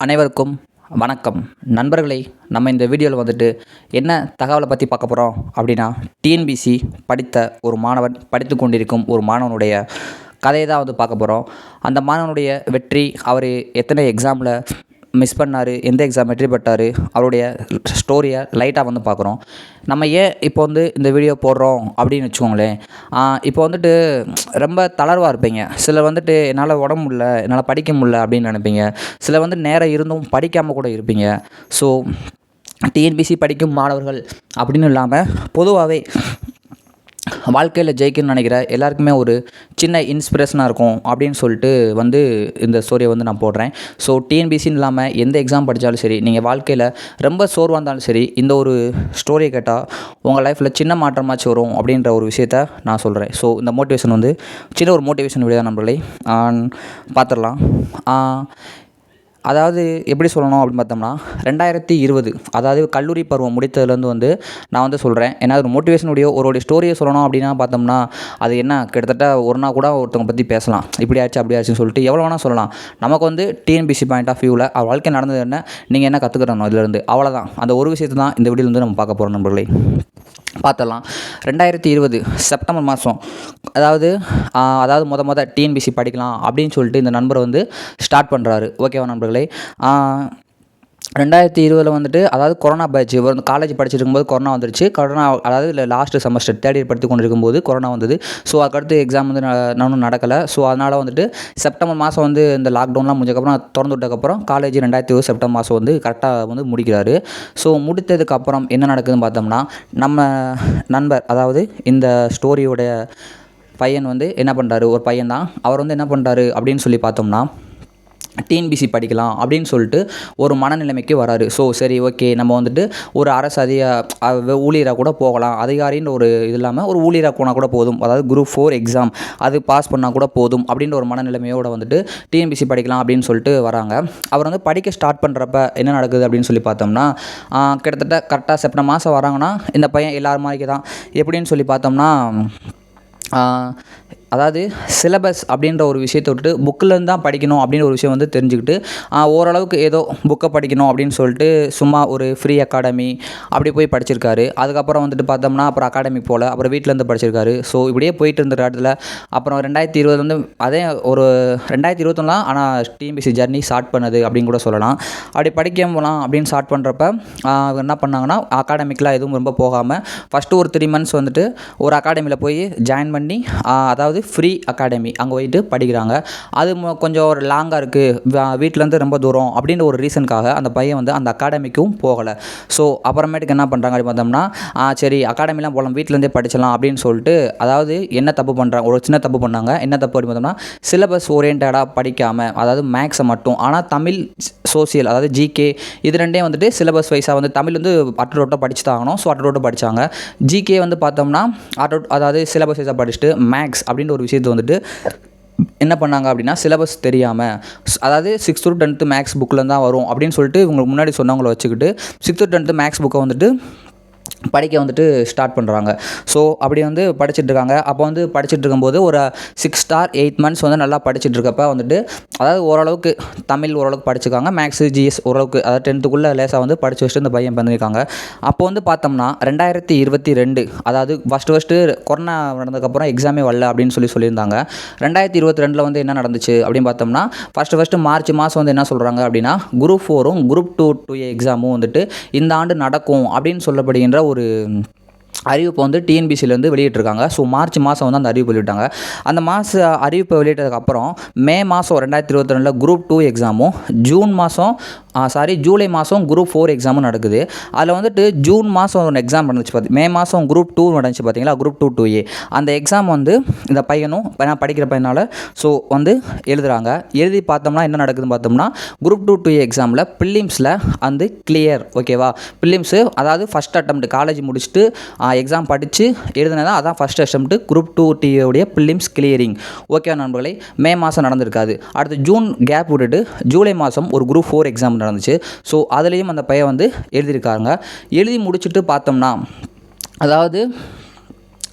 அனைவருக்கும் வணக்கம். நண்பர்களை நம்ம இந்த வீடியோவில் வந்துட்டு என்ன தகவலை பற்றி பார்க்க போகிறோம் அப்படின்னா டிஎன்பிசி படித்த ஒரு மாணவன் படித்து கொண்டிருக்கும் ஒரு மாணவனுடைய கதையை தான் வந்து பார்க்க போகிறோம் அந்த மாணவனுடைய வெற்றி அவர் எத்தனை எக்ஸாமில் மிஸ் பண்ணார் எந்த எக்ஸாம் வெற்றி பெற்றார் அவருடைய ஸ்டோரியை லைட்டாக வந்து பார்க்குறோம் நம்ம ஏன் இப்போ வந்து இந்த வீடியோ போடுறோம் அப்படின்னு வச்சுக்கோங்களேன். இப்போ வந்துட்டு ரொம்ப தளர்வாக இருப்பீங்க. சிலர் வந்துட்டு என்னால் உடம்பு முடியல என்னால் படிக்க முடியல அப்படின்னு நினைப்பீங்க. சிலர் வந்து நேரம் இருந்தும் படிக்காமல் கூட இருப்பீங்க. ஸோ டிஎன்பிசி படிக்கும் மாணவர்கள் அப்படின்னு இல்லாமல் பொதுவாகவே வாழ்க்கையில் ஜெயிக்கணும்னு நினைக்கிற எல்லாருக்குமே ஒரு சின்ன இன்ஸ்பிரேஷனாக இருக்கும் அப்படின்னு சொல்லிட்டு வந்து இந்த ஸ்டோரியை வந்து நான் போடுறேன். ஸோ டிஎன்பிசின்னு இல்லாமல் எந்த எக்ஸாம் படித்தாலும் சரி நீங்கள் வாழ்க்கையில் ரொம்ப சோர்வாக இருந்தாலும் சரி இந்த ஒரு ஸ்டோரியை கேட்டால் உங்கள் லைஃப்பில் சின்ன மாற்றமாச்சு வரும் அப்படின்ற ஒரு விஷயத்த நான் சொல்கிறேன் ஸோ இந்த மோட்டிவேஷன் வந்து சின்ன ஒரு மோட்டிவேஷன் வீடியோ நம்மளை பார்த்துடலாம். அதாவது எப்படி சொல்லணும் அப்படின்னு பார்த்தோம்னா ரெண்டாயிரத்தி இருபது அதாவது கல்லூரி பருவம் முடித்ததுலேருந்து வந்து நான் வந்து சொல்கிறேன் ஏன்னா ஒரு மோட்டிவேஷனுடைய வீடியோ ஒரு ஸ்டோரியை சொல்லணும் அப்படின்னா பார்த்தோம்னா அது என்ன? கிட்டத்தட்ட ஒரு நாள் கூட ஒருத்தவங்க பற்றி பேசலாம். இப்படி ஆச்சு அப்படி ஆச்சுன்னு சொல்லிட்டு எவ்வளோ வேணால் சொல்லலாம். நமக்கு வந்து டிஎன்பிசி பாயிண்ட் ஆஃப் வியூவில் வாழ்க்கை நடந்தது என்ன? நீங்கள் என்ன கற்றுக்கிறணும் இதுலேருந்து அவ்வளோதான் அந்த ஒரு விஷயத்தை தான் இந்த வீடியோலேருந்து நம்ம பார்க்க போகிறோம் நண்பர்களே. பார்த்தலாம் ரெண்டாயிரத்தி இருபது செப்டம்பர் மாதம். அதாவது அதாவது மொத மொதல் டிஎன்பிசி படிக்கலாம் அப்படின்னு சொல்லிட்டு இந்த நண்பர் வந்து ஸ்டார்ட் பண்ணுறாரு ஓகேவா நண்பர்களே? ரெண்டாயிரத்தி இருபதில் வந்துட்டு அதாவது கொரோனா பேட்ச் வந்து காலேஜ் படிச்சுட்டு இருக்கும்போது கொரோனா வந்துருச்சு. கொரோனா அதாவது இல்லை லாஸ்ட்டு செமஸ்டர் தேர்ட் இயர் படித்து கொண்டு இருக்கும்போது கொரோனா வந்தது. ஸோ அதுக்கடுத்து எக்ஸாம் வந்து நானும் நடக்கலை. ஸோ அதனால் வந்துட்டு செப்டம்பர் மாதம் வந்து இந்த லாக்டவுன்லாம் முடிஞ்சக்கப்புறம் திறந்து விட்டதுக்கப்புறம் காலேஜ் ரெண்டாயிரத்தி இருபது செப்டம்பர் மாதம் வந்து கரெக்டாக வந்து முடிக்கிறாரு. ஸோ முடித்ததுக்கப்புறம் என்ன நடக்குதுன்னு பார்த்தோம்னா நம்ம நண்பர் அதாவது இந்த ஸ்டோரியோடைய பையன் வந்து என்ன பண்ணுறாரு ஒரு பையன் தான் அவர் வந்து என்ன பண்ணுறாரு அப்படின்னு சொல்லி பார்த்தோம்னா டிஎன்பிசி படிக்கலாம் அப்படின்னு சொல்லிட்டு ஒரு மனநிலைமைக்கு வராரு. ஸோ சரி ஓகே நம்ம வந்துட்டு ஒரு அரசு அதிக ஊழியராக கூட போகலாம். அதிகாரின்ற ஒரு இது இல்லாமல் ஒரு ஊழியராக போனால் கூட போதும். அதாவது குரூப் ஃபோர் எக்ஸாம் அது பாஸ் பண்ணால் கூட போதும் அப்படின்ற ஒரு மனநிலைமையோடு வந்துட்டு டிஎன்பிசி படிக்கலாம் அப்படின்னு சொல்லிட்டு வராங்க. அவர் வந்து படிக்க ஸ்டார்ட் பண்ணுறப்ப என்ன நடக்குது அப்படின்னு சொல்லி பார்த்தோம்னா கிட்டத்தட்ட கரெக்டாக செப்டம்பர் மாதம் வராங்கன்னா இந்த பையன் எல்லார் மாதிரி தான் எப்படின்னு சொல்லி பார்த்தோம்னா அதாவது சிலபஸ் அப்படின்ற ஒரு விஷயத்தை விட்டுட்டு புக்கிலேருந்து தான் படிக்கணும் அப்படின்னு ஒரு விஷயம் வந்து தெரிஞ்சுக்கிட்டு ஓரளவுக்கு ஏதோ புக்கை படிக்கணும் அப்படின்னு சொல்லிட்டு சும்மா ஒரு ஃப்ரீ அகாடமி அப்படி போய் படிச்சிருக்காரு. அதுக்கப்புறம் வந்துட்டு பார்த்தோம்னா அப்புறம் அகாடமி போல் அப்புறம் வீட்டிலேருந்து படிச்சிருக்காரு. ஸோ இப்படியே போயிட்டு இருந்த இடத்துல அப்புறம் ரெண்டாயிரத்தி இருபது வந்து அதே ஒரு ரெண்டாயிரத்தி இருபத்தொன்னுலாம் ஆனால் டிஎம்பிசி ஜர்னி ஸ்டார்ட் பண்ணது அப்படின்னு கூட சொல்லலாம். அப்படி படிக்க போகலாம் அப்படின்னு ஸ்டார்ட் பண்ணுறப்ப என்ன பண்ணாங்கன்னா அகாடமிக்கெலாம் எதுவும் ரொம்ப போகாமல் ஃபஸ்ட்டு ஒரு த்ரீ மந்த்ஸ் வந்துட்டு ஒரு அகாடமியில் போய் ஜாயின் பண்ணி அதாவது ஃப்ரீ அகாடமி அங்கே போயிட்டு படிக்கிறாங்க. அது கொஞ்சம் ஒரு லாங்காக இருக்குது வீட்டிலேருந்து ரொம்ப தூரம் அப்படின்ற ஒரு ரீசனுக்காக அந்த பையன் வந்து அந்த அகாடமிக்கும் போகலை. ஸோ அப்புறமேட்டுக்கு என்ன பண்ணுறாங்க அப்படி பார்த்தோம்னா சரி அகாடமிலாம் போகலாம் வீட்டிலேருந்தே படிச்சலாம் அப்படின்னு சொல்லிட்டு அதாவது என்ன தப்பு பண்ணுறாங்க ஒரு சின்ன தப்பு பண்ணாங்க. என்ன தப்பு அப்படி பார்த்தோம்னா சிலபஸ் ஓரியன்டாக படிக்காமல் அதாவது மேக்ஸை மட்டும் ஆனால் தமிழ் சோசியல் அதாவது ஜிகே இது ரெண்டே வந்துட்டு சிலபஸ் வைஸாக வந்து தமிழ் வந்து அட்டரோட்டாக படிச்சு தான் ஆகணும். ஸோ அட்டரோட்டாக படித்தாங்க ஜிகே வந்து பார்த்தோம்னா அட்டோ அதாவது சிலபஸ் வைஸாக படிச்சுட்டு மேக்ஸ் அப்படின்னு அப்படின்ற ஒரு விஷயத்தை வந்துட்டு என்ன பண்ணாங்க அப்படின்னா சிலபஸ் தெரியாமல் அதாவது சிக்ஸ்த் டு டென்த்து மேக்ஸ் புக்கில் தான் வரும் அப்படின்னு சொல்லிட்டு இவங்க முன்னாடி சொன்னவங்கள வச்சுக்கிட்டு சிக்ஸ்த்து டென்த்து மேக்ஸ் புக்கை வந்துட்டு படிக்க வந்துட்டு ஸ்டார்ட் பண்ணுறாங்க ஸோ அப்படி வந்து படிச்சுட்டு இருக்காங்க அப்போ வந்து படிச்சுட்டு இருக்கும்போது ஒரு சிக்ஸ் ஸ்டார் எயிட் மந்த்ஸ் வந்து நல்லா படிச்சுட்டு இருக்கப்ப வந்துட்டு அதாவது ஓரளவுக்கு தமிழ் ஓரளவுக்கு படிச்சுக்காங்க மேக்ஸு ஜிஎஸ் ஓரளவுக்கு அதாவது டென்த்துக்குள்ளே லேசாக வந்து படித்து வச்சுட்டு இந்த பையன் பண்ணியிருக்காங்க அப்போ வந்து பார்த்தோம்னா ரெண்டாயிரத்தி இருபத்தி ரெண்டு அதாவது ஃபஸ்ட்டு ஃபஸ்ட்டு கொரோனா நடந்ததுக்கப்புறம் எக்ஸாமே வரல அப்படின்னு சொல்லி சொல்லியிருந்தாங்க. ரெண்டாயிரத்தி இருபத்தி ரெண்டில் வந்து என்ன நடந்துச்சு அப்படின்னு பார்த்தோம்னா ஃபஸ்ட்டு ஃபஸ்ட்டு மார்ச் மாதம் வந்து என்ன சொல்கிறாங்க அப்படின்னா குரூப் ஃபோரும் குரூப் டூ டூ எக்ஸாமும் வந்துட்டு இந்த ஆண்டு நடக்கும் அப்படின்னு சொல்லப்படுகின்ற ஒரு அறிவிப்பை வந்து டிஎன்பிசிலேருந்து வெளியிட்டிருக்காங்க. ஸோ மார்ச் மாதம் வந்து அந்த அறிவிப்பு வெளியிட்டாங்க. அந்த மாத அறிவிப்பை வெளியிட்டதுக்கப்புறம் மே மாதம் ரெண்டாயிரத்தி இருபத்தி ரெண்டில் குரூப் டூ எக்ஸாமும் ஜூன் மாதம் சாரி ஜூலை மாதம் குரூப் ஃபோர் எக்ஸாமும் நடக்குது. அதில் வந்துட்டு ஜூன் மாதம் ஒரு எக்ஸாம் நடந்துச்சு பார்த்து மே மாதம் குரூப் டூ நடந்துச்சு பார்த்தீங்களா குரூப் டூ டூ ஏ அந்த எக்ஸாம் வந்து இந்த பையனும் நான் படிக்கிற பையனால் ஸோ வந்து எழுதுகிறாங்க எழுதி பார்த்தோம்னா என்ன நடக்குதுன்னு பார்த்தோம்னா குரூப் டூ டூ ஏ எக்ஸாமில் பில்லிம்ஸில் வந்து கிளியர் ஓகேவா பில்லிம்ஸு அதாவது ஃபஸ்ட் அட்டம் காலேஜ் முடிச்சுட்டு எக்ஸாம் படித்து எழுதுனதான் அதான் ஃபஸ்ட் அட்டம்ப்ட் குரூப் டூ டீயோடைய பில்லிம்ஸ் கிளியரிங் ஓகேவா நண்பர்களே? மே மாதம் நடந்திருக்காது. அடுத்து ஜூன் கேப் விட்டுட்டு ஜூலை மாதம் ஒரு குரூப் ஃபோர் எக்ஸாம் நடந்துச்சு. ஸோ அதுலேயும் அந்த பையன் வந்து எழுதியிருக்காங்க எழுதி முடிச்சுட்டு பார்த்தோம்னா அதாவது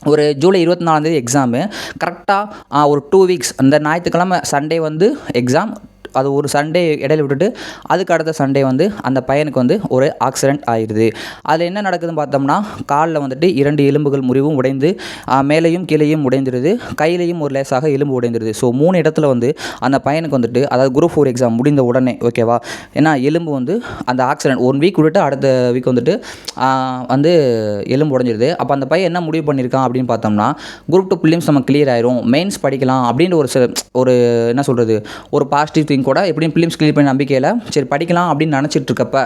ஒரு ஜூலை இருபத்தி நாலாந்தேதி எக்ஸாமு கரெக்டாக ஒரு டூ வீக்ஸ் அந்த ஞாயிற்றுக்கிழமை சண்டே வந்து எக்ஸாம் அது ஒரு சண்டே இடையில விட்டுட்டு அதுக்கு அடுத்த சண்டே வந்து அந்த பையனுக்கு வந்து ஒரு ஆக்சிடென்ட் ஆயிடுது அதில் என்ன நடக்குதுன்னு பார்த்தோம்னா காலில் வந்துட்டு இரண்டு எலும்புகள் முறிவும் உடைந்து மேலேயும் கீழேயும் உடைந்துருது. கையிலையும் ஒரு லேசாக எலும்பு உடைந்துருது. ஸோ மூணு இடத்துல வந்து அந்த பையனுக்கு வந்துட்டு அதாவது குரூப் ஃபோர் எக்ஸாம் முடிந்த உடனே ஓகேவா ஏன்னா எலும்பு வந்து அந்த ஆக்சிடென்ட் ஒன் வீக் விட்டுட்டு அடுத்த வீக் வந்துட்டு வந்து எலும்பு உடஞ்சிருது. அப்போ அந்த பையன் என்ன முடிவு பண்ணியிருக்கான் அப்படின்னு பார்த்தோம்னா குரூப் டூ பிலிம்ஸ் நம்ம கிளியர் ஆயிரும். மெயின்ஸ் படிக்கலாம் அப்படின்ற ஒரு சில ஒரு என்ன சொல்கிறது ஒரு பாசிட்டிவ் திங்க் கூட எப்படியும் பிலிம்ஸ் கிளியர் பண்ணி நம்பிக்கையில் சரி படிக்கலாம் அப்படின்னு நினச்சிட்டு இருக்கப்ப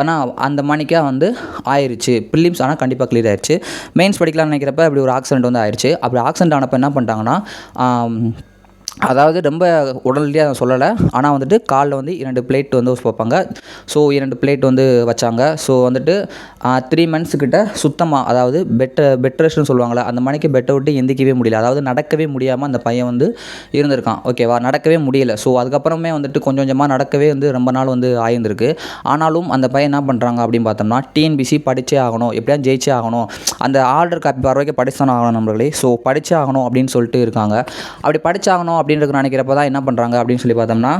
ஆனால் அந்த மணிக்கா வந்து ஆயிடுச்சு ப்ரிலிம்ஸ் ஆனால் கண்டிப்பாக கிளியர் ஆயிடுச்சு மெயின்ஸ் படிக்கலாம்னு நினைக்கிறப்ப அப்படி ஒரு ஆக்சிடென்ட் வந்து ஆயிடுச்சு அப்படி ஆக்சிடென்ட் ஆனப்போ என்ன பண்ணிட்டாங்கன்னா அதாவது ரொம்ப உடனடியாக சொல்லலை. ஆனால் வந்துட்டு காலில் வந்து இரண்டு பிளேட் வந்து வைப்பாங்க. ஸோ இரண்டு பிளேட் வந்து வச்சாங்க. ஸோ வந்துட்டு த்ரீ மந்த்ஸுக்கிட்ட சுத்தமாக அதாவது பெட் பெட்ரெஸ்ட்னு சொல்லுவாங்களே அந்த மணிக்கு பெட்டை விட்டு எந்திக்கவே முடியல. அதாவது நடக்கவே முடியாமல் அந்த பையன் வந்து இருந்திருக்கான். ஓகேவா நடக்கவே முடியல. ஸோ அதுக்கப்புறமே வந்துட்டு கொஞ்சம் கொஞ்சமாக நடக்கவே வந்து ரொம்ப நாள் வந்து ஆயிருந்திருக்கு. ஆனாலும் அந்த பையன் என்ன பண்ணுறாங்க அப்படின்னு பார்த்தோம்னா டிஎன்பிசி படித்தே ஆகணும். எப்படியா ஜெயிச்சே ஆகணும். அந்த ஆர்டர் காப்பி வர வரைக்கும் படித்தான ஆகணும் நம்மளே ஸோ படித்தே ஆகணும் அப்படின்னு சொல்லிட்டு இருக்காங்க. அப்படி படித்தாகணும் அப்படின்றது நினைக்கிறப்ப தான் என்ன பண்ணுறாங்க அப்படின்னு சொல்லி பார்த்தோம்னா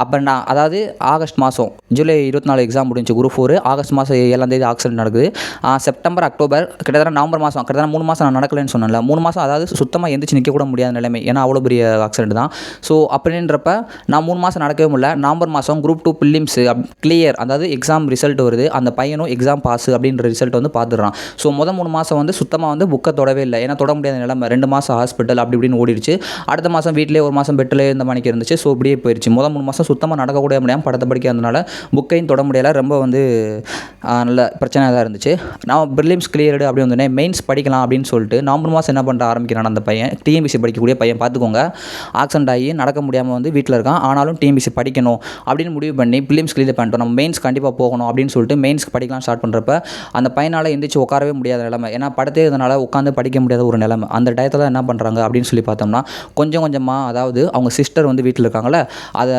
அப்போ நான் அதாவது ஆகஸ்ட் மாதம் ஜூலை இருபத்தி நாலு எக்ஸாம் முடிஞ்சு குரூப் ஃபோர் ஆகஸ்ட் மாதம் ஏழாம் தேதி ஆக்சிடென்ட் நடக்குது. செப்டம்பர் அக்டோபர் கிட்டத்தட்ட நவம்பர் மாதம் கிட்டத்தட்ட மூணு மாதம் நான் நடக்கலைன்னு சொன்னேன்ல. மூணு மாதம் அதாவது சுத்தமாக எந்திரிச்சு நிற்க கூட முடியாத நிலைமை. ஏன்னா அவ்வளோ பெரிய ஆக்சிடென்ட் தான். ஸோ அப்படின்றப்ப நான் மூணு மாதம் நடக்கவே முடியல. நவம்பர் மாதம் குரூப் டூ பிலிம்ஸ் கிளியர் அதாவது எக்ஸாம் ரிசல்ட் வருது. அந்த பையனும் எக்ஸாம் பாஸ் அப்படின்ற ரிசல்ட் வந்து பார்த்துடுறான். ஸோ முத மூணு மாதம் வந்து சுத்தமாக வந்து புக்கை தொடவே இல்லை. ஏன்னா தொட முடியாத நிலைமை. ரெண்டு மாதம் ஹாஸ்பிட்டல் அப்படி இப்படின்னு ஓடிடுச்சு. அடுத்த மாதம் வீட்டிலே ஒரு மாதம் பெட்டில் இந்த மணிக்கு இருந்துச்சு. ஸோ இப்படியே போயிடுச்சு முத மூணு மாதம் சுத்தமாக நடக்கக்கூட முடியாமல் படத்தை படிக்காதனால புக்கையும் தொட முடியல. ரொம்ப வந்து நல்ல பிரச்சனையாக தான் இருந்துச்சு. நான் ப்ரிலிம்ஸ் கிளியர்டு அப்படி வந்தோடனே மெயின்ஸ் படிக்கலாம் அப்படின்னு சொல்லிட்டு நவம்பர் மாதம் என்ன பண்ண ஆரம்பிக்கிறான். அந்த பையன் டிஎம்பிசி படிக்கக்கூடிய பையன் பார்த்துக்கோங்க. ஆக்சிடென்ட் ஆகி நடக்க முடியாமல் வந்து வீட்டில் இருக்கான். ஆனாலும் டிஎம்பிசி படிக்கணும் அப்படின்னு முடிவு பண்ணி பிலிம்ஸ் கிளியர் பண்ணிட்டோம். நம்ம மெயின்ஸ் கண்டிப்பாக போகணும் அப்படின்னு சொல்லிட்டு மெயின்ஸ்க்கு படிக்கலாம் ஸ்டார்ட் பண்ணுறப்ப அந்த பையனால் எந்திரிச்சு உட்காரவே முடியாத நிலைமை. ஏன்னா படத்தே இதனால் உட்காந்து படிக்க முடியாத ஒரு நிலைமை. அந்த டயத்தில் என்ன பண்ணுறாங்க அப்படின்னு சொல்லி பார்த்தோம்னா கொஞ்சம் கொஞ்சமாக அதாவது அவங்க சிஸ்டர் வந்து வீட்டில் இருக்காங்கள அதை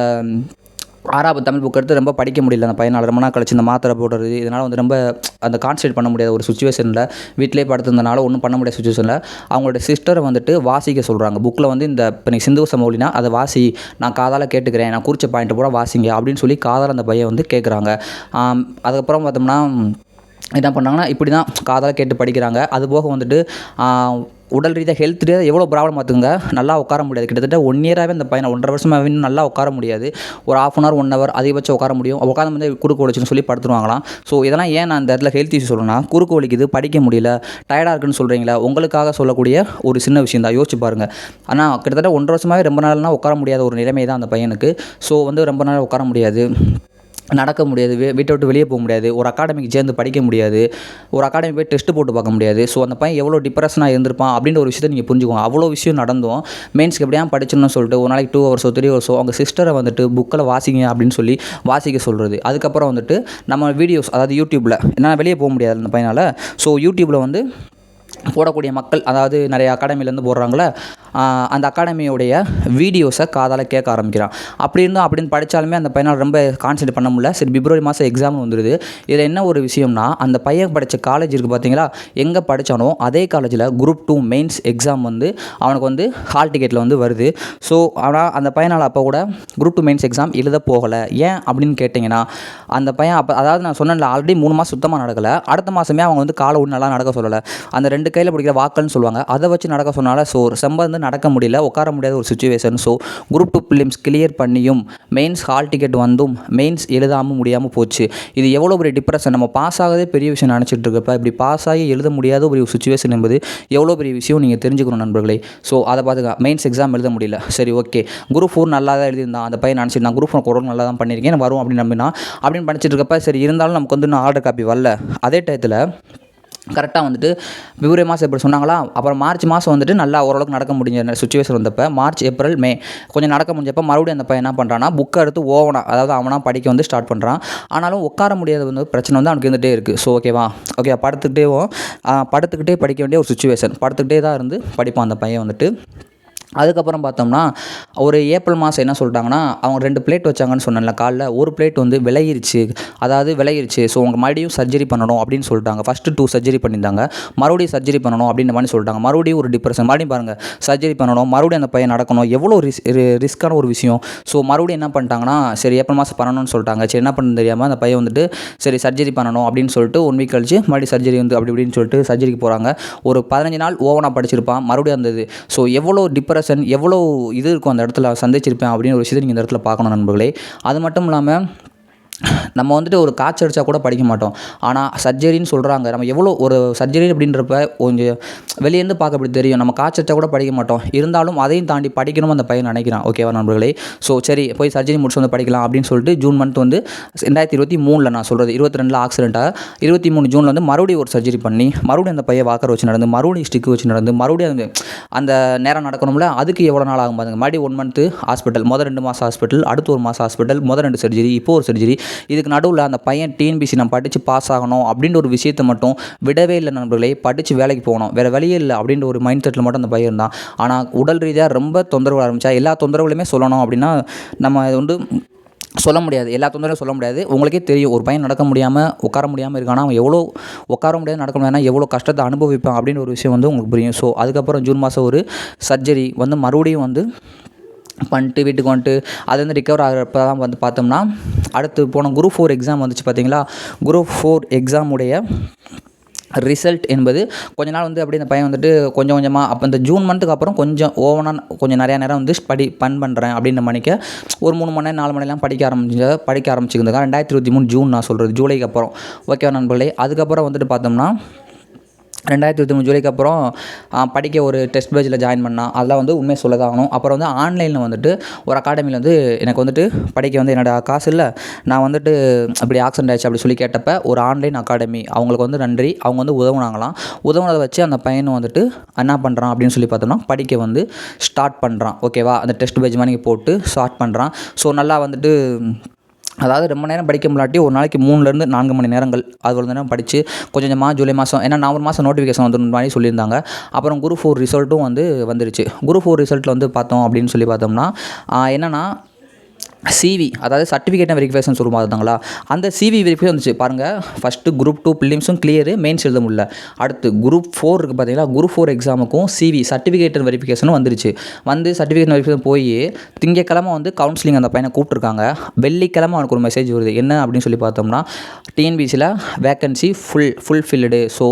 ஆறாவது தமிழ் புக் எடுத்து ரொம்ப படிக்க முடியல அந்த பையனால். ரொம்ப நாள் கழிச்சு இந்த மாத்திரை போடுறது இதனால் வந்து ரொம்ப அந்த கான்சன்ட்ரேட் பண்ண முடியாத ஒரு சுச்சுவேஷனில் வீட்டிலே படுத்திருந்தனால ஒன்றும் பண்ண முடியாத சுச்சுவேஷனில் அவங்களோட சிஸ்டரை வந்துட்டு வாசிக்க சொல்கிறாங்க புக்கில் வந்து இந்த இப்போ நீ சிந்து சமௌலினா அதை வாசி நான் காதால் கேட்டுக்கிறேன் நான் குறித்த பாயிண்ட் போட வாசிங்க அப்படின்னு சொல்லி காதால் அந்த பையன் வந்து கேட்குறாங்க அதுக்கப்புறம் பார்த்தோம்னா என்ன பண்ணாங்கன்னா இப்படி தான் காதால் கேட்டு படிக்கிறாங்க. அது போக வந்துட்டு உடல் ரீதியாக ஹெல்த் ரீதியாக எவ்வளோ ப்ராப்ளம் பார்த்துங்க நல்லா உட்கார முடியாது. கிட்டத்தட்ட ஒன் இயராகவே அந்த பையனை ஒன்றரை வருஷமாக இன்னும் நல்லா உட்கார முடியாது. ஒரு half an hour one hour அதிகபட்சம் உட்கார முடியும். உட்காந்து வந்து குறுக்கு வலிச்சுன்னு சொல்லி படுத்துருவாங்களாம். ஸோ இதெல்லாம் ஏன் நான் அந்த இடத்துல ஹெல்த் இஷ்யூ சொல்லணும்னா குறுக்கு வலிக்குது படிக்க முடியல டயர்டாக இருக்குன்னு சொல்கிறீங்களா உங்களுக்காக சொல்லக்கூடிய ஒரு சின்ன விஷயம் தான். யோசிச்சு பாருங்கள் ஆனால் கிட்டத்தட்ட ஒன்றரை வருஷமாகவே ரொம்ப நாள்னா உட்கார முடியாத ஒரு நிலைமை தான் அந்த பையனுக்கு. ஸோ வந்து ரொம்ப நாள் உட்கார முடியாது. நடக்க முடியாது வீட்டை விட்டு வெளியே போக முடியாது ஒரு அகாடமிக்கு சேர்ந்து படிக்க முடியாது ஒரு அகாடமி போய் டெஸ்ட் போட்டு பார்க்க முடியாது. ஸோ அந்த பையன் எவ்வளோ டிப்ரெஷனாக இருந்திருப்பான் அப்படின்ற ஒரு விஷயத்தை நீங்கள் புரிஞ்சுக்கோங்க. அவ்வளோ விஷயம் நடந்தோம். மெயின்ஸ்க்கு எப்படியா படிச்சணும்னு சொல்லிட்டு ஒரு நாளைக்கு டூ ஹவர்ஸோ த்ரீ ஹவர்ஸோ அவங்க சிஸ்டரை வந்துட்டு புக்கில் வாசிங்க அப்படின்னு சொல்லி வாசிக்க சொல்கிறது அதுக்கப்புறம் வந்துட்டு நம்ம வீடியோஸ் அதாவது யூடியூப்பில் என்ன வெளியே போக முடியாது அந்த பையனால். ஸோ யூடியூப்பில் வந்து போடக்கூடிய மக்கள் அதாவது நிறைய அகாடமிலேருந்து போடுறாங்களே அந்த அகாடமியோடைய வீடியோஸை காதால் கேட்க ஆரம்பிக்கிறான். அப்படி இருந்தும் அப்படின்னு படித்தாலுமே அந்த பையனால் ரொம்ப கான்சன்ட்ரேட் பண்ண முடியல. சரி பிப்ரவரி மாதம் எக்ஸாம் வந்துடுது இதில் என்ன ஒரு விஷயம்னா அந்த பையன் படித்த காலேஜ் இருக்குது பார்த்தீங்களா? எங்கே படித்தானோ அதே காலேஜில் குரூப் டூ மெயின்ஸ் எக்ஸாம் வந்து அவனுக்கு வந்து ஹால் டிக்கெட்டில் வந்து வருது. ஸோ ஆனால் அந்த பையனால் அப்போ கூட குரூப் டூ மெயின்ஸ் எக்ஸாம் எழுத போகலை. ஏன் அப்படின்னு கேட்டிங்கன்னா அந்த பையன் அப்போ அதாவது நான் சொன்னேன்ல ஆல்ரெடி மூணு மாதம் சுத்தமாக நடக்கலை. அடுத்த மாதமே அவங்க வந்து காலை ஒன்று நல்லா நடக்க சொல்லலை. அந்த ரெண்டு கையில் பிடிக்கிற வாக்கல்னு சொல்லுவாங்க அதை வச்சு நடக்க சொன்னால ஸோ செம்ப வந்து நடக்க முடியல உட்கார முடியாத ஒரு situation so group two prelims clear பண்ணியும் மெயின்ஸ் ஹால் டிக்கெட் வந்தும் மெயின்ஸ் எழுதாமல் முடியாமல் போச்சு. இது எவ்வளோ பெரிய டிப்ரெஷன் நம்ம பாஸ் ஆகதே பெரிய விஷயம் நினச்சிட்டு இருக்கப்ப இப்படி பாஸ் ஆகி எழுத முடியாத ஒரு சுச்சுவேஷன் என்பது எவ்வளோ பெரிய விஷயம் நீங்கள் தெரிஞ்சுக்கணும் நண்பர்களே. ஸோ அதை பார்த்துக்க மெயின்ஸ் எக்ஸாம் எழுத முடியல. சரி ஓகே குரூப் ஃபோர் நல்லா தான் எழுதியிருந்தான் அந்த பையன் நினச்சிட்டு நான் குரூப் ஃபோர் குரல் நல்லா தான் பண்ணியிருக்கேன் வரும் அப்படின்னு நம்பினா அப்படின்னு படிச்சிட்டு இருக்கப்ப சரி இருந்தாலும் நமக்கு வந்து இன்னும் ஆர்டர் காப்பி வரல. அதே டயத்தில் கரெக்டாக வந்துட்டு பிப்ரவரி மாதம் எப்படி சொன்னாங்களா? அப்புறம் மார்ச் மாதம் வந்துட்டு நல்லா ஓரளவுக்கு நடக்க முடிஞ்ச சுச்சுவேஷன் வந்தப்போ மார்ச் ஏப்ரல் மே கொஞ்சம் நடக்க முடிஞ்சப்போ மறுபடியும் அந்த பையன் என்ன பண்ணுறான்னா புக்கை எடுத்து ஓவனா அதாவது அவனாக படிக்க வந்து ஸ்டார்ட் பண்ணுறான் ஆனாலும் உட்கார முடியாத வந்து பிரச்சனை வந்து அவனுக்கு இருந்துகிட்டே இருக்குது ஸோ ஓகேவா ஓகே படுத்துக்கிட்டேவும் படுத்துக்கிட்டே படிக்க வேண்டிய ஒரு சுச்சுவேஷன் படுத்துக்கிட்டே தான் இருந்து படிப்பான் அந்த பையன் வந்துட்டு. அதுக்கப்புறம் பார்த்தோம்னா ஒரு ஏப்ரல் மாதம் என்ன சொல்லிட்டாங்கன்னா அவங்க ரெண்டு பிளேட் வச்சாங்கன்னு சொன்னேன்ல காலைல. ஒரு பிளேட் வந்து விலகிருச்சு அதாவது விலகிருச்சு ஸோ அவங்க மறுபடியும் சர்ஜரி பண்ணணும் அப்படின்னு சொல்லிட்டாங்க. ஃபஸ்ட்டு டூ சர்ஜரி பண்ணியிருந்தாங்க. மறுபடியும் சர்ஜரி பண்ணணும் அப்படின்ற மாதிரி சொல்லிட்டாங்க. மறுபடியும் ஒரு டிப்ரெஷன் மறுபடியும் பாருங்கள் சர்ஜரி பண்ணணும். மறுபடியும் அந்த பையன் நடக்கணும். எவ்வளோ ரிஸ் ரிஸ்க்கான ஒரு விஷயம். ஸோ மறுபடியும் என்ன பண்ணிட்டாங்கன்னா சரி ஏப்ரல் மாதம் பண்ணணும்னு சொல்லிட்டாங்க. சரி என்ன பண்ணு தெரியாமல் அந்த பையன் வந்துட்டு சரி சர்ஜரி பண்ணணும் அப்படின்னு சொல்லிட்டு ஒன் வீக் கழிச்சு மறுபடியும் சர்ஜரி வந்து அப்படி இப்படின்னு சொல்லிட்டு சர்ஜரிக்கு போகிறாங்க ஒரு பதினஞ்சு நாள் ஓவனாக படிச்சிருப்பான். மறுபடியும் அந்த இது. ஸோ எவ்வளோ டிப்ரெஷன் எவ்வளோ இது இருக்கும் அந்த இடத்துல சந்திச்சிருப்பேன் அப்படின்னு ஒரு விஷயத்தை நீங்கள் இந்த இடத்துல பார்க்கணும் நண்பர்களே. அது மட்டும் இல்லாமல் நம்ம வந்துட்டு ஒரு காய்ச்சல் அடித்தா கூட படிக்க மாட்டோம். ஆனால் சர்ஜரின்னு சொல்கிறாங்க நம்ம எவ்வளோ ஒரு சர்ஜரி அப்படின்றப்ப கொஞ்சம் வெளியேருந்து பார்க்க அப்படி தெரியும். நம்ம காய்ச்சல் அடித்தா கூட படிக்க மாட்டோம். இருந்தாலும் அதையும் தாண்டி படிக்கணும் அந்த பையன் நினைக்கிறான். ஓகேவா நண்பர்களே? ஸோ சரி போய் சர்ஜரி முடிச்சு வந்து படிக்கலாம் அப்படின்னு சொல்லிட்டு ஜூன் மந்த் வந்து ரெண்டாயிரத்தி இருபத்தி மூணில் நான் சொல்கிறது இருபத்தி ரெண்டில் ஆக்சிடென்ட்டாக இருபத்தி மூணு ஜூனில் வந்து மறுபடியும் ஒரு சர்ஜரி பண்ணி மறுபடியும் அந்த பையன் வாக்கர் வச்சு நடந்து மறுபடியும் ஸ்டிக்கு வச்சு நடந்து மறுபடியும் அந்த அந்த நேரம் நடக்கணும்ல? அதுக்கு எவ்வளோ நாள் ஆகும் பாருங்க. மறுபடியும் ஒன் மந்த்து ஹாஸ்பிட்டல் முதல் ரெண்டு மாதம் ஹாஸ்பிட்டல் அடுத்து ஒரு மாதம் ஹாஸ்பிட்டல் முதல் ரெண்டு சர்ஜரி இப்போ ஒரு சர்ஜரி இதுக்கு நடுவில் அந்த பையன் டிஎன்பிசி நம்ம படித்து பாஸ் ஆகணும் அப்படின்ற ஒரு விஷயத்தை மட்டும் விடவே இல்லை நண்பர்களே. படித்து வேலைக்கு போகணும். வேறு வழியே இல்லை அப்படின்ற ஒரு மைண்ட் செட்டில் மட்டும் அந்த பையன் இருந்தான். ஆனால் உடல் ரீதியாக ரொம்ப தொந்தரவு ஆரம்பித்தா எல்லா தொந்தரவுலையுமே சொல்லணும் அப்படின்னா நம்ம இது வந்து சொல்ல முடியாது. எல்லா தொந்தரவும் சொல்ல முடியாது. உங்களுக்கே தெரியும் ஒரு பையன் நடக்க முடியாமல் உட்கார முடியாமல் இருக்கானா அவன் எவ்வளோ உட்கார முடியாது நடக்க முடியாதுனா எவ்வளோ கஷ்டத்தை அனுபவிப்பான் அப்படின்னு ஒரு விஷயம் வந்து உங்களுக்கு புரியும். ஸோ அதுக்கப்புறம் ஜூன் மாதம் ஒரு சர்ஜரி வந்து மறுபடியும் வந்து பண்ணிட்டு வீட்டுக்கு வந்துட்டு அது வந்து ரிக்கவர் ஆகிறப்ப தான் வந்து பார்த்தோம்னா அடுத்து போன குரூப் ஃபோர் எக்ஸாம் வந்துச்சு பார்த்தீங்களா? குரூப் ஃபோர் எக்ஸாமுடைய ரிசல்ட் என்பது கொஞ்ச நாள் வந்து அப்படியே அந்த பையன் வந்துட்டு கொஞ்சம் கொஞ்சமாக அப்போ இந்த ஜூன் மந்த்துக்கு அப்புறம் கொஞ்சம் ஓவனாக கொஞ்சம் நிறையா நேரம் வந்து படி பண் பண்ணுறேன் அப்படின்ற மணிக்கு ஒரு மூணு மணி நேரம் நாலு மணிலாம் படிக்க ஆரம்பிச்சு படிக்க ஆரம்பிச்சிருந்தாங்க ரெண்டாயிரத்தி இருபத்தி மூணு ஜூன் நான் சொல்கிறது ஜூலைக்கு அப்புறம். ஓகேவா நண்பர்களே? அதுக்கப்புறம் வந்துட்டு பார்த்தோம்னா ரெண்டாயிரத்தி இருபத்தி மூணு ஜூலைக்கு அப்புறம் படிக்க ஒரு டெஸ்ட் பேஜில் ஜாயின் பண்ணான் அதெல்லாம் வந்து உண்மையை சொல்ல தான் ஆகணும். அப்புறம் வந்து ஆன்லைனில் வந்துட்டு ஒரு அகாடமியில் வந்து எனக்கு வந்துட்டு படிக்க வந்து என்னோடய காசு இல்லை. நான் வந்துட்டு அப்படி ஆக்சிடென்ட் ஆயிடுச்சு அப்படி சொல்லி கேட்டப்ப ஒரு ஆன்லைன் அகாடமி அவங்களுக்கு வந்து நன்றி. அவங்க வந்து உதவுனாங்களாம். உதவுனதை வச்சு அந்த பையனை வந்துட்டு என்ன பண்ணுறான் அப்படின்னு சொல்லி பார்த்தோம்னா படிக்க வந்து ஸ்டார்ட் பண்ணுறான் ஓகேவா அந்த டெஸ்ட் பேஜ் மாதிரி போட்டு ஸ்டார்ட் பண்ணுறான் ஸோ நல்லா வந்துட்டு அதாவது ரொம்ப நேரம் படிக்க முடியாட்டி ஒரு நாளைக்கு மூணுலேருந்து நான்கு மணி நேரங்கள் அது ஒரு நேரம் படித்து கொஞ்சம் கொஞ்சமாக ஜூலை மாதம் ஏன்னா ஒரு மாதம் நோட்டிஃபிகேஷன் வந்து மாதிரி சொல்லியிருந்தாங்க. அப்புறம் குரு ஃபோர் ரிசல்ட்டும் வந்து வந்துருச்சு. குரு ஃபோர் ரிசல்ட்டில் வந்து பார்த்தோம் அப்படின்னு சொல்லி பார்த்தோம்னா என்னென்னா சிவி அதாவது சர்டிஃபிகேட் வெரிஃபிகேஷன் சொல்லுமா இருந்தாங்களா அந்த சிவி வெரிஃபிகேஷன் வந்துச்சு. பாருங்கள் ஃபஸ்ட்டு குரூப் டூ பிலிம்ஸும் கிளியரு மெயின்ஸ் எழுத முடியல. அடுத்து குரூப் ஃபோர் இருக்குது பார்த்தீங்களா குரூப் ஃபோர் எக்ஸாமுக்கும் சிவி சர்டிஃபிகேட் வெரிஃபிகேஷனும் வந்துருச்சு. வந்து சர்டிஃபிகேட் வெரிஃபிகேஷன் போய் திங்கக்கிழமை வந்து கவுன்சிலிங் அந்த பையனை கூப்பிட்ருக்காங்க வெள்ளிக்கிழமை அவனுக்கு ஒரு மெசேஜ் வருது. என்ன அப்படின்னு சொல்லி பார்த்தோம்னா டிஎன்பிசியில் vacancy full full filled so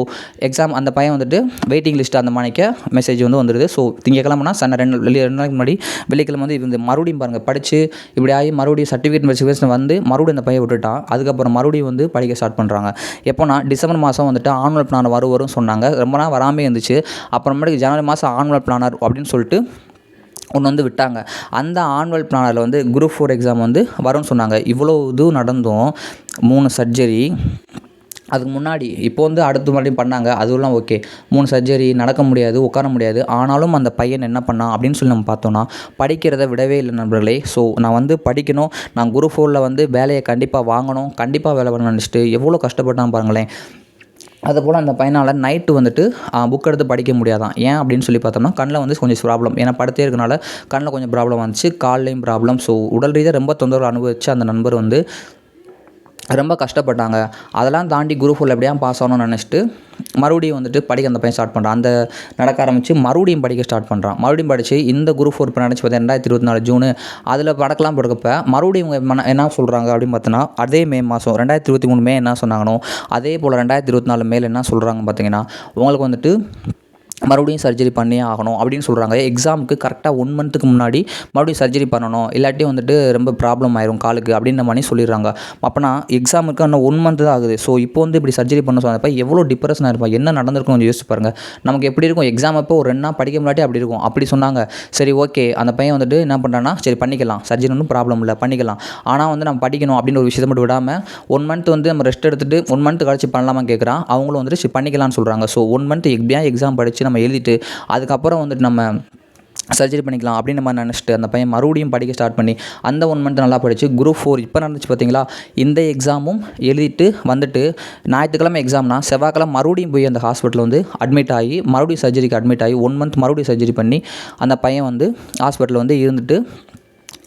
exam அந்த பையன் வந்துட்டு வெயிட்டிங் லிஸ்ட் அந்த மாதிரிக்க மெசேஜ் வந்து வந்துடுது ஸோ திங்கக்கிழமைனா சன்ன ரெண்டு ரெண்டு நாளைக்கு முன்னாடி வெள்ளிக்கிழமை வந்து இது மறுபடியும் பாருங்கள் படித்து இப்படி ஆகி மறுபடியும் சர்டிஃபிகேட் வெரிஃபிகேஷன் வந்து மறுபடியும் அந்த பையன் விட்டுட்டான். அதுக்கப்புறம் மறுபடியும் வந்து படிக்க ஸ்டார்ட் பண்ணுறாங்க எப்போனா டிசம்பர் மாதம் வந்துட்டு ஆனுவல் பிளானர் வரும் வரும்னு சொன்னாங்க. ரொம்ப நாள் வராமே இருந்துச்சு. அப்புறமேட்டுக்கு ஜனவரி மாதம் ஆனுவல் பிளானர் அப்படின்னு சொல்லிட்டு ஒன்று வந்து விட்டாங்க. அந்த ஆனுவல் பிளானரில் வந்து குரூப் ஃபோர் எக்ஸாம் வந்து வரும்னு சொன்னாங்க. இவ்வளோ இது நடந்தும் மூணு சர்ஜரி அதுக்கு முன்னாடி இப்போ வந்து அடுத்த மறுபடியும் பண்ணாங்க. அதுவெல்லாம் ஓகே மூணு சர்ஜரி நடக்க முடியாது உட்கார முடியாது. ஆனாலும் அந்த பையன் என்ன பண்ணான் அப்படின்னு சொல்லி நம்ம பார்த்தோன்னா படிக்கிறத விடவே இல்லை நண்பர்களே. ஸோ நான் வந்து படிக்கணும். நான் குரூப் ஃபோரில் வந்து வேலையை கண்டிப்பாக வாங்கணும். கண்டிப்பாக வேலை பண்ண நினச்சிட்டு எவ்வளோ கஷ்டப்பட்டான் பாருங்களேன். அதுபோல் அந்த பையனால் நைட்டு வந்துட்டு புக் எடுத்து படிக்க முடியாதான். ஏன் அப்படின்னு சொல்லி பார்த்தோம்னா கண்ணில் வந்து கொஞ்சம் ப்ராப்ளம் ஏன்னா படுத்தே இருக்கனால கண்ணில் கொஞ்சம் ப்ராப்ளம் வந்துச்சு கால்லையும் ப்ராப்ளம் ஸோ உடல் ரீதியாக ரொம்ப தொந்தரவு அனுபவிச்சு அந்த நண்பர் வந்து ரொம்ப கஷ்டப்பட்டாங்க. அதெல்லாம் தாண்டி குரூப் ஃபோரில் எப்படியா பாஸ் ஆகணும்னு நினச்சிட்டு மறுபடியும் வந்துட்டு படிக்க அந்த பையன் ஸ்டார்ட் பண்ணுறான் அந்த நடக்க ஆரம்பித்து மறுபடியும் படிக்க ஸ்டார்ட் பண்ணுறான் மறுபடியும் படித்து இந்த குரூப் ஃபோர் இப்போ நினச்சி பார்த்தா ரெண்டாயிரத்தி இருபத்தி நாலு ஜூனு அதில் படக்கலாம் படுக்கப்ப மறுபடியும் இவங்க என்ன சொல்கிறாங்க அப்படின்னு பார்த்தோன்னா அதே மே மாதம் ரெண்டாயிரத்தி இருபத்தி மூணு மே என்ன சொன்னாங்கனோ அதே போல் ரெண்டாயிரத்தி இருபத்தி நாலு மேல என்ன சொல்கிறாங்க பார்த்தீங்கன்னா உங்களுக்கு வந்துட்டு மறுபடியும் சர்ஜரி பண்ணியே ஆகணும் அப்படின்னு சொல்கிறாங்க எக்ஸாமுக்கு கரெக்டாக ஒன் மந்த்துக்கு முன்னாடி மறுபடியும் சர்ஜரி பண்ணணும். இல்லாட்டி வந்துட்டு ரொம்ப ப்ராப்ளம் ஆயிரும் காலுக்கு அப்படின்ற மாதிரி சொல்லிடுறாங்க. அப்போனா எக்ஸாமுக்கு இன்னும் ஒன் மந்த் தான் ஆகுது. ஸோ இப்போ வந்து இப்படி சர்ஜரி பண்ண சொன்னப்ப எவ்வளோ டிப்ரெஷனாக இருப்பான் என்ன நடந்திருக்கும் கொஞ்சம் யோசிச்சு பாருங்கள் நமக்கு எப்படி இருக்கும்? எக்ஸாம் அப்போ ஒரு ரெண்டு நாள் படிக்க முன்னாடி அப்படி இருக்கும். அப்படி சொன்னாங்க. சரி ஓகே அந்த பையன் வந்துட்டு என்ன பண்ணுறான்னா சரி பண்ணிக்கலாம். சர்ஜரி ஒன்றும் ப்ராப்ளம் இல்லை. பண்ணிக்கலாம். ஆனால் வந்து நம்ம படிக்கணும் அப்படின்னு ஒரு விஷயத்தை மட்டும் விடாமல் ஒன் மந்த் வந்து நம்ம ரெஸ்ட் எடுத்துட்டு ஒன் மந்த் கழிச்சு பண்ணலாமா கேட்குறான் அவங்களும் வந்துட்டு பண்ணிக்கலாம்னு சொல்கிறாங்க ஸோ ஒன் மந்த் எப்படியா எக்ஸாம் படித்து நம்ம எழுதிட்டு அதுக்கப்புறம் வந்துட்டு நம்ம சர்ஜரி பண்ணிக்கலாம் அப்படின்னு நம்ம நினச்சிட்டு அந்த பையன் மறுபடியும் படிக்க ஸ்டார்ட் பண்ணி அந்த ஒன் மந்த் நல்லா படித்து குரூப் ஃபோர் இப்போ நடந்துச்சு பார்த்தீங்களா இந்த எக்ஸாமும் எழுதிட்டு வந்துட்டு ஞாயிற்றுக்கிழமை எக்ஸாம்னா செவ்வாய்க்கிழமை மறுபடியும் போய் அந்த ஹாஸ்பிட்டலில் வந்து அட்மிட் ஆகி மறுபடியும் சர்ஜரிக்கு அட்மிட் ஆகி ஒன் மந்த் மறுபடியும் சர்ஜரி பண்ணி அந்த பையன் வந்து ஹாஸ்பிட்டலில் வந்து இருந்துட்டு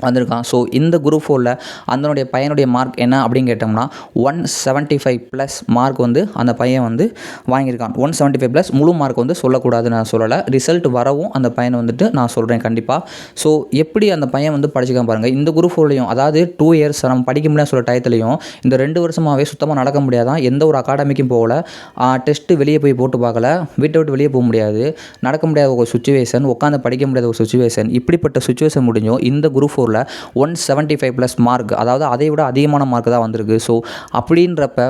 வந்திருக்கான். ஸோ இந்த குரூப் ஃபோரில் அதனுடைய பையனுடைய மார்க் என்ன அப்படின்னு கேட்டோம்னா one seventy five plus mark வந்து அந்த பையன் வந்து வாங்கியிருக்கான். ஒன் செவன்ட்டி ஃபைவ் ப்ளஸ் முழு மார்க் வந்து சொல்லக்கூடாதுன்னு நான் சொல்லலை. ரிசல்ட் வரவும் அந்த பையனை வந்துட்டு நான் சொல்கிறேன் கண்டிப்பாக ஸோ எப்படி அந்த பையன் வந்து படிச்சுக்காம பாருங்கள் இந்த குரூப் ஃபோர்லையும் அதாவது டூ இயர்ஸ் நம்ம படிக்க முடியாத சொல்ல டயத்துலையும் இந்த ரெண்டு வருஷமாகவே சுத்தமாக நடக்க முடியாதான். எந்த ஒரு அகாடமிக்கும் போகல. டெஸ்ட்டு வெளியே போய் போட்டு பார்க்கல. வீட்டை விட்டு வெளியே போக முடியாது. நடக்க முடியாத ஒரு சுச்சுவேஷன் உட்காந்து படிக்க முடியாத ஒரு சுச்சுவேஷன் இப்படிப்பட்ட சுச்சுவேஷன் முடிஞ்சும் இந்த குரூப் ஃபோரில் one seventy five plus mark அதாவது அதை விட அதிகமான மார்க் தான் வந்திருக்கு. ஸோ அப்படின்றப்ப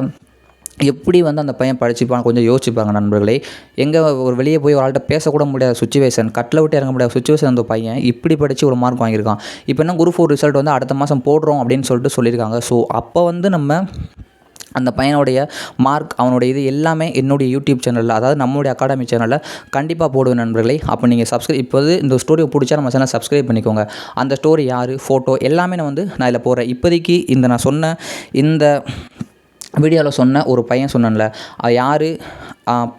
எப்படி வந்து அந்த பையன் படிச்சுப்பான் கொஞ்சம் யோசிச்சுப்பாங்க நண்பர்களே. எங்கே ஒரு வெளியே போய் ஒரு ஆள்கிட்ட பேசக்கூட முடியாத சுச்சுவேஷன் கட்டில் விட்டு இறங்க முடியாத சுச்சுவேஷன் அந்த பையன் இப்படி படித்து ஒரு மார்க் வாங்கியிருக்கான். இப்போ என்ன குரூப் ஃபோர் ரிசல்ட் வந்து அடுத்த மாதம் போடுறோம் அப்படின்னு சொல்லிட்டு சொல்லியிருக்காங்க. ஸோ அப்போ வந்து நம்ம அந்த பையனுடைய மார்க் அவனுடைய இது எல்லாமே என்னுடைய யூடியூப் சேனலில் அதாவது நம்மளுடைய அகாடமி சேனலில் கண்டிப்பாக போடுவேன் நண்பர்களே. அப்போ நீங்கள் சப்ஸ்கிரைப் இப்போ வந்து இந்த ஸ்டோரியை பிடிச்சா நம்ம சேனல் சப்ஸ்கிரைப் பண்ணிக்கோங்க. அந்த ஸ்டோரி யார் ஃபோட்டோ எல்லாமே நான் வந்து நான் இதில் போடுறேன். இப்போதைக்கு இந்த நான் சொன்ன இந்த வீடியோவில் சொன்ன ஒரு பையன் சொன்னேன்ல அது யார்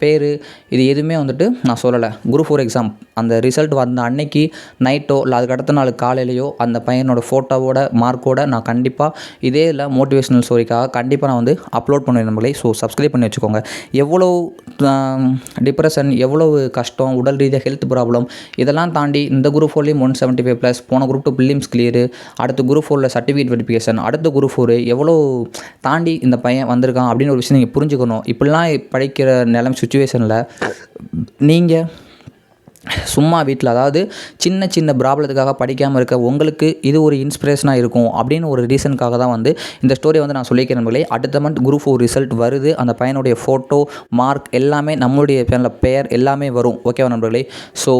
பேர் இது எதுவுமே வந்துட்டு நான் சொல்லலை. Group four exam. அந்த ரிசல்ட் வந்த அன்னைக்கு நைட்டோ இல்லை அதுக்கு அடுத்த நாள் காலையிலையோ அந்த பையனோட ஃபோட்டோவோட மார்க்கோட நான் கண்டிப்பாக இதே இல்லை மோட்டிவேஷனல் ஸ்டோரிக்காக கண்டிப்பாக நான் வந்து அப்லோட் பண்ணுவேன் நம்மளே ஸோ சப்ஸ்கிரைப் பண்ணி வச்சுக்கோங்க. எவ்வளோ டிப்ரெஷன் எவ்வளவு கஷ்டம் உடல் ரீதியாக ஹெல்த் ப்ராப்ளம் இதெல்லாம் தாண்டி இந்த குரூப் ஃபோர்லேயும் ஒன் செவன்ட்டி ஃபைவ் ப்ளஸ் போன குரூப் டூ பிலிம்ஸ் கிளியரு அடுத்த குரூப் ஃபோரில் சர்டிஃபிகேட் வெரிஃபிகேஷன் அடுத்த குரூப் ஃபோர் எவ்வளோ தாண்டி இந்த பையன் வந்திருக்கான் அப்படின்னு ஒரு விஷயம் நீங்கள் புரிஞ்சுக்கணும். இப்படிலாம் படிக்கிற நிலம் சுச்சுவேஷனில் நீங்கள் சும்மா வீட்டில் அதாவது சின்ன சின்ன ப்ராப்ளத்துக்காக படிக்காமல் இருக்க உங்களுக்கு இது ஒரு இன்ஸ்பிரேஷனாக இருக்கும் அப்படின்னு ஒரு ரீசனுக்காக தான் வந்து இந்த ஸ்டோரியை வந்து நான் சொல்லிக்கிறேன் நண்பர்களே அடுத்த மந்த் குரூப் ஃபோர் ரிசல்ட் வருது. அந்த பையனுடைய ஃபோட்டோ மார்க் எல்லாமே நம்மளுடைய சேனலில் பெயர் எல்லாமே வரும். ஓகேவா நண்பர்களே? ஸோ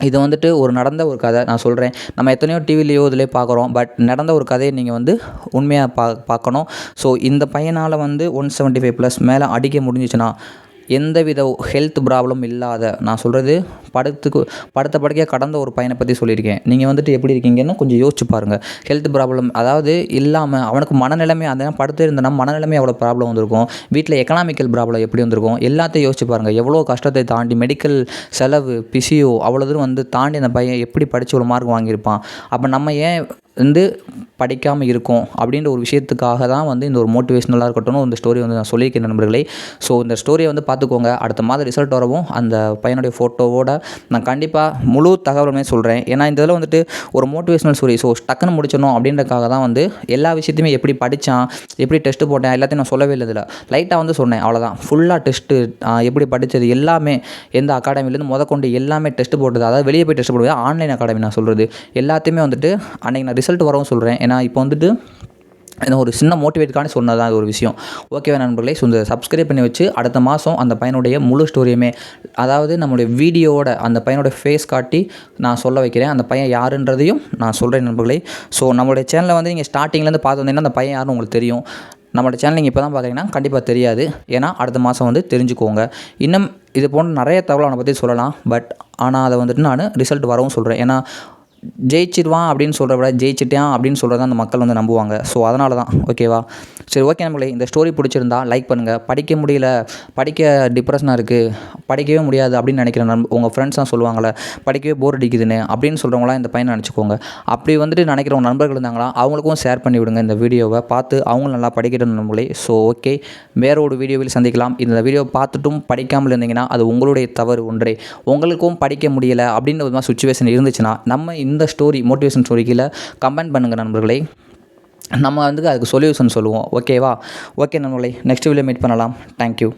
இது வந்துட்டு ஒரு நடந்த ஒரு கதை. நான் சொல்கிறேன் நம்ம எத்தனையோ டிவிலையோ இதிலே பார்க்குறோம் பட் நடந்த ஒரு கதையை நீங்கள் வந்து உண்மையாக பா பார்க்கணும். ஸோ இந்த பையனால் வந்து ஒன் செவன்ட்டி ஃபைவ் ப்ளஸ் மேலே அடிக்க முடிஞ்சிச்சுன்னா எந்தவித ஹெல்த் ப்ராப்ளம் இல்லாத நான் சொல்கிறது படுத்துக்கு படுத்த படுக்கையாக கடந்த ஒரு பையனை பற்றி சொல்லியிருக்கேன். நீங்கள் வந்துட்டு எப்படி இருக்கீங்கன்னு கொஞ்சம் யோசிச்சு பாருங்கள் ஹெல்த் ப்ராப்ளம் அதாவது இல்லாமல் அவனுக்கு மனநிலைமை அந்த படுத்து இருந்தனா மனநிலைமை எவ்வளோ ப்ராப்ளம் வந்திருக்கும்? வீட்டில் எக்கனாமிக்கல் ப்ராப்ளம் எப்படி வந்திருக்கும்? எல்லாத்தையும் யோசிச்சு பாருங்கள் எவ்வளோ கஷ்டத்தை தாண்டி மெடிக்கல் செலவு பிசியோ அவ்வளோ தூரம் வந்து தாண்டி அந்த பையன் எப்படி படித்து ஒரு மார்க் வாங்கியிருப்பான்? அப்போ நம்ம ஏன் வந்து படிக்காமல் இருக்கும் அப்படின்ற ஒரு விஷயத்துக்காக தான் வந்து இந்த ஒரு மோட்டிவேஷ்னலாக இருக்கட்டும் இந்த ஸ்டோரி வந்து நான் சொல்லியிருக்கேன் நண்பர்களே. ஸோ இந்த ஸ்டோரியை வந்து பார்த்துக்கோங்க. அடுத்த மாதம் ரிசல்ட் வரவும் அந்த பையனுடைய ஃபோட்டோவோட நான் கண்டிப்பாக முழு தகவலுமே சொல்கிறேன் ஏன்னா இந்த இதில் வந்துட்டு ஒரு மோட்டிவேஷ்னல் ஸ்டோரி ஸோ டக்குன்னு முடிச்சிடணும் அப்படின்றக்காக தான் வந்து எல்லா விஷயத்தையுமே எப்படி படித்தான் எப்படி டெஸ்ட்டு போட்டேன் எல்லாத்தையும் நான் சொல்லவே இல்லை இதில். லைட்டாக வந்து சொன்னேன் அவ்வளோதான் ஃபுல்லாக டெஸ்ட்டு எப்படி படித்தது எல்லாமே எந்த அகாடமிலேருந்து முத எல்லாமே டெஸ்ட் போட்டது அதாவது வெளியே போய் டெஸ்ட் போடுவது ஆன்லைன் அகாடமி நான் சொல்கிறது எல்லாத்தையுமே வந்துட்டு அன்றைக்கி நான் ரிசல்ட் வரவும் சொல்கிறேன் ஏன்னா இப்போ வந்துட்டு இந்த ஒரு சின்ன மோட்டிவேட்டுக்கான சொன்னது தான் ஒரு விஷயம். ஓகேவா நண்பர்களே? ஸோ இந்த சப்ஸ்கிரைப் பண்ணி வச்சு அடுத்த மாதம் அந்த பையனுடைய முழு ஸ்டோரியுமே அதாவது நம்மளுடைய வீடியோவோட அந்த பையனோட ஃபேஸ் காட்டி நான் சொல்ல வைக்கிறேன். அந்த பையன் யாருன்றதையும் நான் சொல்கிறேன் நண்பர்களே. ஸோ நம்மளுடைய சேனலை வந்து நீங்கள் ஸ்டார்டிங்லேருந்து பார்த்து வந்தீங்கன்னா அந்த பையன் யாருன்னு உங்களுக்கு தெரியும். நம்மளோட சேனல் நீங்கள் இப்போ தான் பார்த்தீங்கன்னா கண்டிப்பாக தெரியாது. ஏன்னா அடுத்த மாதம் வந்து தெரிஞ்சுக்கோங்க. இன்னும் இது போன்ற நிறைய தகவல் அவனை பற்றி சொல்லலாம். பட் ஆனால் அதை வந்துட்டு நான் ரிசல்ட் வரவும் சொல்கிறேன் ஏன்னா ஜெயிச்சிடுவான் அப்படின்னு சொல்கிறத விட ஜெயிச்சிட்டான் அப்படின்னு சொல்கிறத அந்த மக்கள் வந்து நம்புவாங்க. ஸோ அதனால தான் ஓகேவா சரி ஓகே நம்மளே இந்த ஸ்டோரி பிடிச்சிருந்தா லைக் பண்ணுங்கள் படிக்க முடியல படிக்க டிப்ரெஷனாக இருக்குது படிக்கவே முடியாது அப்படின்னு நினைக்கிற நம் உங்கள் ஃப்ரெண்ட்ஸ்லாம் சொல்லுவாங்களே படிக்கவே போர் அடிக்குதுன்னு அப்படின்னு சொல்கிறவங்களாம் இந்த பையனை நினச்சிக்கோங்க. அப்படி வந்துட்டு நினைக்கிற உங்கள் நண்பர்கள் இருந்தாங்களா அவங்களுக்கும் ஷேர் பண்ணி விடுங்க இந்த வீடியோவை பார்த்து அவங்களும் நல்லா படிக்கணும் நம்மளே ஸோ ஓகே வேற ஒரு வீடியோவில் சந்திக்கலாம். இந்த வீடியோ பார்த்துட்டும் படிக்காமல் இருந்தீங்கன்னா அது உங்களுடைய தவறு ஒன்றே. உங்களுக்கும் படிக்க முடியலை அப்படின்ற ஒரு மாதிரி சுச்சுவேஷன் இருந்துச்சுன்னா நம்ம இந்த ஸ்டோரி மோட்டிவேஷன் ஸ்டோரி கீழே கமெண்ட் பண்ணுங்கள் நண்பர்களே. நம்ம வந்து அதுக்கு சொல்யூஷன் சொல்லுவோம். ஓகேவா ஓகே நண்பர்களே நெக்ஸ்ட் வீடியோ மீட் பண்ணலாம். Thank you